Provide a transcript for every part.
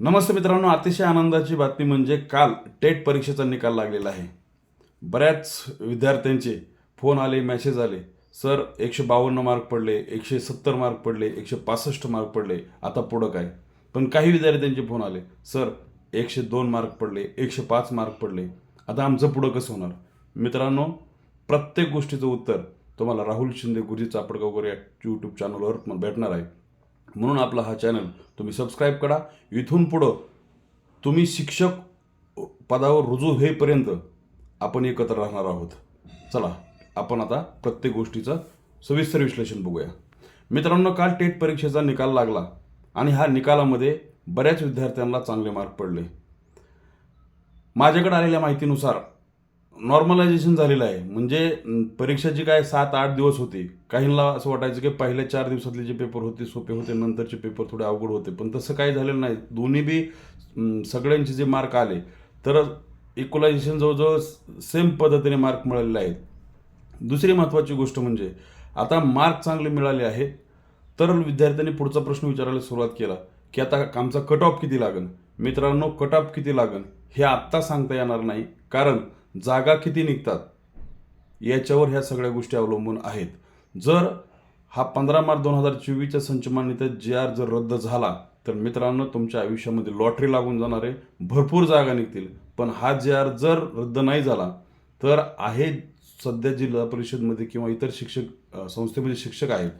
नमस्ते मित्रांनो अतिशय आनंदाची बातमी म्हणजे काल टेट परीक्षेचा निकाल लागलेला आहे. बऱ्याच विद्यार्थ्यांचे फोन आले मॅसेज आले. सर एकशे बावन्न मार्क पडले एकशे सत्तर मार्क पडले एकशे पासष्ट मार्क पडले. आता पुढं काय? पण काही विद्यार्थ्यांचे फोन आले. सर एकशे दोन मार्क पडले एकशे पाच मार्क पडले. आता आमचं पुढं कसं होणार? मित्रांनो प्रत्येक गोष्टीचं उत्तर तुम्हाला राहुल शिंदे गुरुजी चापडगावकर या यूट्यूब चॅनलवर भेटणार आहे. म्हणून आपला हा चॅनल तुम्ही सबस्क्राईब करा. इथून पुढं तुम्ही शिक्षक पदावर रुजू होईपर्यंत आपण एकत्र राहणार आहोत. चला आपण आता प्रत्येक गोष्टीचं सविस्तर विश्लेषण बघूया. मित्रांनो काल टेट परीक्षेचा निकाल लागला आणि हा निकालामध्ये बऱ्याच विद्यार्थ्यांना चांगले मार्क पडले. माझ्याकडे आलेल्या माहितीनुसार नॉर्मलायझेशन झालेलं आहे. म्हणजे परीक्षाची काय सात आठ दिवस होती. काहींना असं वाटायचं की पहिल्या चार दिवसातले जे पेपर होते सोपे होते नंतरचे पेपर थोडे अवघड होते. पण तसं काही झालेलं नाही. दोन्ही बी सगळ्यांचे जे मार्क आले तर इक्वलायझेशन जवळजवळ सेम पद्धतीने मार्क मिळालेले आहेत. दुसरी महत्त्वाची गोष्ट म्हणजे आता मार्क चांगले मिळाले आहेत तर विद्यार्थ्यांनी पुढचा प्रश्न विचारायला सुरुवात केला की आता आमचा कट ऑफ किती लागन? मित्रांनो कट ऑफ किती लागन? हे आत्ता सांगता येणार नाही. कारण जागा किती निघतात? याच्यावर ह्या सगळ्या गोष्टी अवलंबून आहेत. जर हा पंधरा मार्च दोन हजार चोवीसच्या संचमान्यता जे आर जर रद्द झाला तर मित्रांनो तुमच्या आयुष्यामध्ये लॉटरी लागून जाणार आहे. भरपूर जागा निघतील. पण हा जे आर जर रद्द नाही झाला तर आहे सध्या जिल्हा परिषदमध्ये किंवा इतर शिक्षक संस्थेमध्ये शिक्षक आहेत.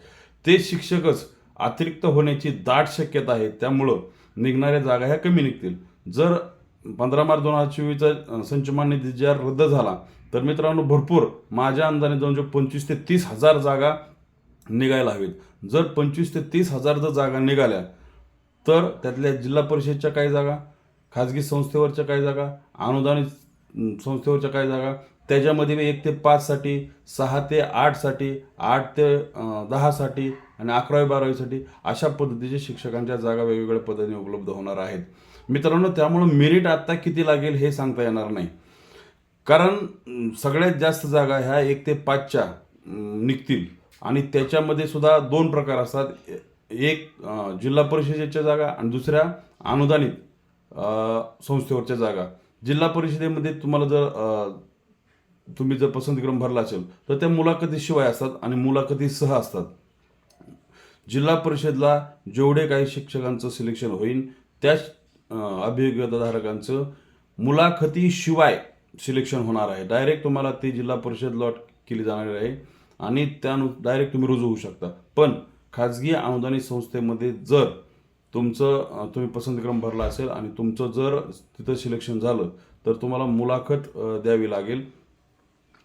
ते शिक्षकच अतिरिक्त होण्याची दाट शक्यता आहे. त्यामुळं निघणाऱ्या जागा ह्या कमी निघतील. जर पंधरा मार्च दोन हजार चोवीसचा संचमान निधी ज्या रद्द झाला तर मित्रांनो भरपूर माझ्या अंदाने जवळजवळ पंचवीस ते तीस हजार जागा निघायला हवीत. जर पंचवीस ते तीस हजार जर जागा निघाल्या तर त्यातल्या जिल्हा परिषदच्या काही जागा खाजगी संस्थेवरच्या काही जागा अनुदानित संस्थेवरच्या काही जागा त्याच्यामध्ये मी एक ते पाचसाठी सहा ते आठसाठी आठ ते दहासाठी आणि अकरावी बारावीसाठी अशा पद्धतीचे शिक्षकांच्या जागा वेगवेगळ्या पद्धतीने उपलब्ध होणार आहेत. मित्रांनो त्यामुळं मेरिट आत्ता किती लागेल हे सांगता येणार नाही. कारण सगळ्यात जास्त जागा ह्या एक ते पाचच्या निघतील. आणि त्याच्यामध्ये सुद्धा दोन प्रकार असतात. एक जिल्हा परिषदेच्या जागा आणि दुसऱ्या अनुदानित संस्थेवरच्या जागा. जिल्हा परिषदेमध्ये तुम्हाला जर तुम्ही जर पसंतीक्रम भरला असेल तर त्या मुलाखतीशिवाय असतात आणि मुलाखतीसह असतात. जिल्हा परिषदला जेवढे काही शिक्षकांचं सिलेक्शन होईल त्या अं, अभियोग्यताधारकांचं मुलाखतीशिवाय सिलेक्शन होणार आहे. डायरेक्ट तुम्हाला ती जिल्हा परिषद लॉट केली जाणार आहे आणि त्यानु डायरेक्ट तुम्ही रुजू होऊ शकता. पण खाजगी अनुदानित संस्थेमध्ये जर तुमचं तुम्ही पसंतक्रम भरला असेल आणि तुमचं जर तिथं सिलेक्शन झालं तर तुम्हाला मुलाखत द्यावी लागेल.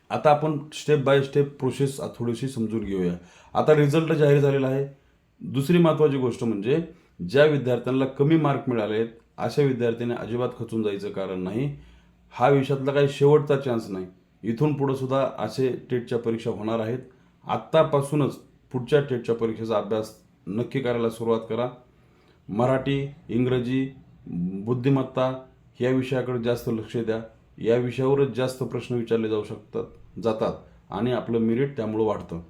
आता आपण स्टेप बाय स्टेप प्रोसेस थोडीशी समजून घेऊया. आता रिझल्ट जाहीर झालेला आहे. दुसरी महत्त्वाची गोष्ट म्हणजे ज्या विद्यार्थ्यांना कमी मार्क मिळाले आहेत अशा विद्यार्थ्यांनी अजिबात खचून जायचं कारण नाही. हा विषयातला काही शेवटचा चान्स नाही. इथून पुढं सुद्धा असे टेटच्या परीक्षा होणार आहेत. आत्तापासूनच पुढच्या टेटच्या परीक्षेचा अभ्यास नक्की करायला सुरुवात करा. मराठी इंग्रजी बुद्धिमत्ता या विषयाकडे जास्त लक्ष द्या. या विषयावरच जास्त प्रश्न विचारले जाऊ शकतात जातात आणि आपलं मिरिट त्यामुळं वाढतं.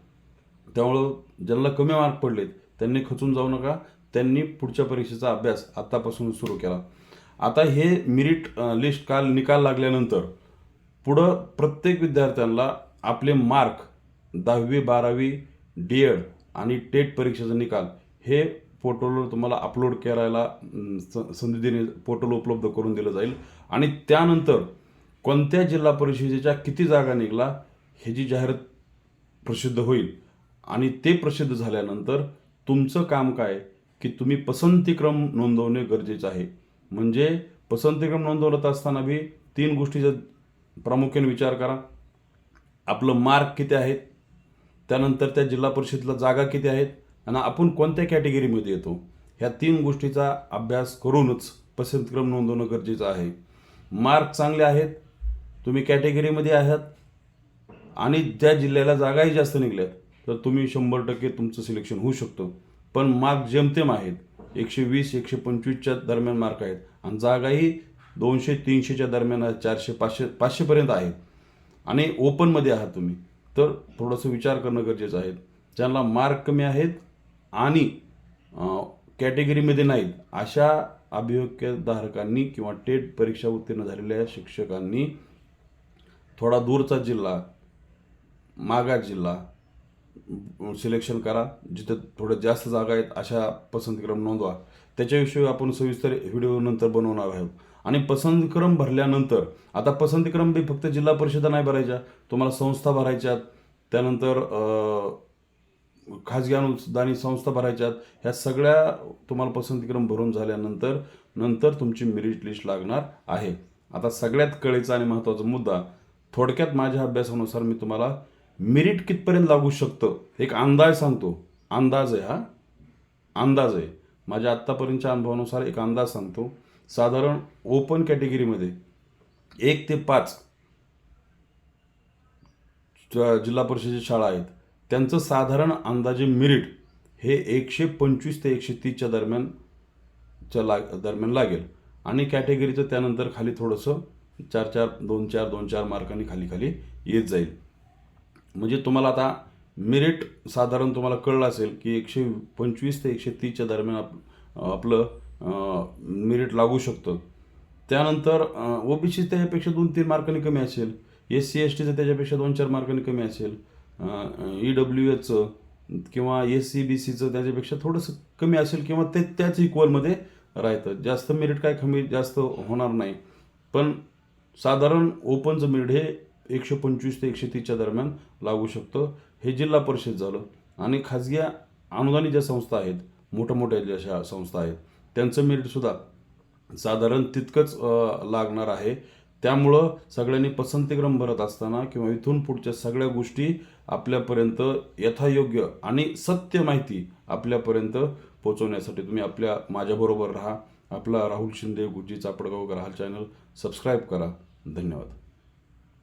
त्यामुळं ज्यांना कमी मार्क पडलेत त्यांनी खचून जाऊ नका. त्यांनी पुढच्या परीक्षेचा अभ्यास आत्तापासून सुरू केला. आता हे मिरिट लिस्ट काल निकाल लागल्यानंतर पुढं प्रत्येक विद्यार्थ्यांना आपले मार्क दहावी बारावी डी एड आणि टेट परीक्षेचा निकाल हे पोर्टलवर तुम्हाला अपलोड करायला स- संधी देणे पोर्टल उपलब्ध करून दिलं जाईल. आणि त्यानंतर कोणत्या जिल्हा परिषदेच्या किती जागा निघाला ह्याची जाहिरात प्रसिद्ध होईल. आणि ते प्रसिद्ध झाल्यानंतर तुमचं काम काय? की तुम्ही पसंतीक्रम नोंदवणे गरजेचं आहे. म्हणजे पसंतीक्रम नोंदवत असताना बी तीन गोष्टीचा प्रामुख्याने विचार करा. आपलं मार्क किती आहेत? त्यानंतर त्या जिल्हा परिषदेला जागा किती आहेत? आणि आपण कोणत्या कॅटेगरीमध्ये येतो? ह्या तीन गोष्टीचा अभ्यास करूनच पसंतक्रम नोंदवणं गरजेचं आहे. मार्क चांगले आहेत. तुम्ही कॅटेगरीमध्ये आहात. आणि त्या जिल्ह्याला जागाही जास्त निघल्यात तर तुम्ही शंभर टक्के तुमचं सिलेक्शन होऊ शकतं. पण मार्क जेमतेम आहेत एकशे वीस एकशे पंचवीसच्या दरम्यान मार्क आहेत. आणि जागाही दोनशे तीनशेच्या दरम्यान आहेत चारशे पाचशे पाचशेपर्यंत आहेत आणि ओपनमध्ये आहात तुम्ही. तर थोडंसं विचार करणं गरजेचं आहे. ज्यांना मार्क कमी आहेत आणि कॅटेगरीमध्ये नाहीत अशा अभियोग्यधारकांनी किंवा टेट परीक्षा उत्तीर्ण झालेल्या शिक्षकांनी थोडा दूरचा जिल्हा मागा जिल्हा सिलेक्शन करा. जिथे थोडं जास्त जागा आहेत अशा पसंतीक्रम नोंदवा. त्याच्याविषयी आपण सविस्तर व्हिडिओ नंतर बनवणार आहोत. आणि पसंतीक्रम भरल्यानंतर आता पसंतीक्रम बी फक्त जिल्हा परिषदा नाही भरायच्या तुम्हाला संस्था भरायच्यात. त्यानंतर खाजगी अनुदानी संस्था भरायच्यात. ह्या सगळ्या तुम्हाला पसंतीक्रम भरून झाल्यानंतर नंतर तुमची मेरिट लिस्ट लागणार आहे. आता सगळ्यात कळीचा आणि महत्त्वाचा मुद्दा थोडक्यात माझ्या अभ्यासानुसार मी तुम्हाला मेरिट कितपर्यंत लागू शकतं? एक अंदाज सांगतो. अंदाज आहे हा. अंदाज आहे. माझ्या आत्तापर्यंतच्या अनुभवानुसार एक अंदाज सांगतो. साधारण ओपन कॅटेगरीमध्ये एक ते पाच जिल्हा परिषदेच्या शाळा आहेत त्यांचं साधारण अंदाजे मेरिट हे एकशे पंचवीस ते एकशे तीसच्या दरम्यानच्या लाग दरम्यान लागेल. आणि कॅटेगरीचं त्यानंतर खाली थोडंसं चार चार दोन चार दोन चार मार्कांनी खाली खाली येत जाईल. म्हणजे तुम्हाला आता मेरिट साधारण तुम्हाला कळलं असेल की एकशे पंचवीस ते एकशे तीसच्या दरम्यान आप आपलं मेरिट लागू शकतं. त्यानंतर ओबीसी त्याच्यापेक्षा दोन तीन मार्कांनी कमी असेल. एस सी एस टीचं त्याच्यापेक्षा दोन चार मार्कांनी कमी असेल. ई डब्ल्यू एचं किंवा एस सी बी सीचं त्याच्यापेक्षा थोडंसं कमी असेल किंवा ते त्याच इक्वलमध्ये राहतं. जास्त मेरिट काय कमी जास्त होणार नाही. पण साधारण ओपनचं मेरिट हे एकशे पंचवीस ते एकशे तीसच्या दरम्यान लागू शकतं. हे जिल्हा परिषद झालं. आणि खाजगी अनुदानी ज्या संस्था आहेत मोठ्या मोठ्या ज्या अशा संस्था आहेत त्यांचं मेरिटसुद्धा साधारण तितकंच लागणार आहे. त्यामुळं सगळ्यांनी पसंतीक्रम भरत असताना किंवा इथून पुढच्या सगळ्या गोष्टी आपल्यापर्यंत यथायोग्य आणि सत्य माहिती आपल्यापर्यंत पोहोचवण्यासाठी तुम्ही आपल्या माझ्याबरोबर राहा. आपला राहुल शिंदे गुजी चापडगावकर हा चॅनल सबस्क्राईब करा. धन्यवाद.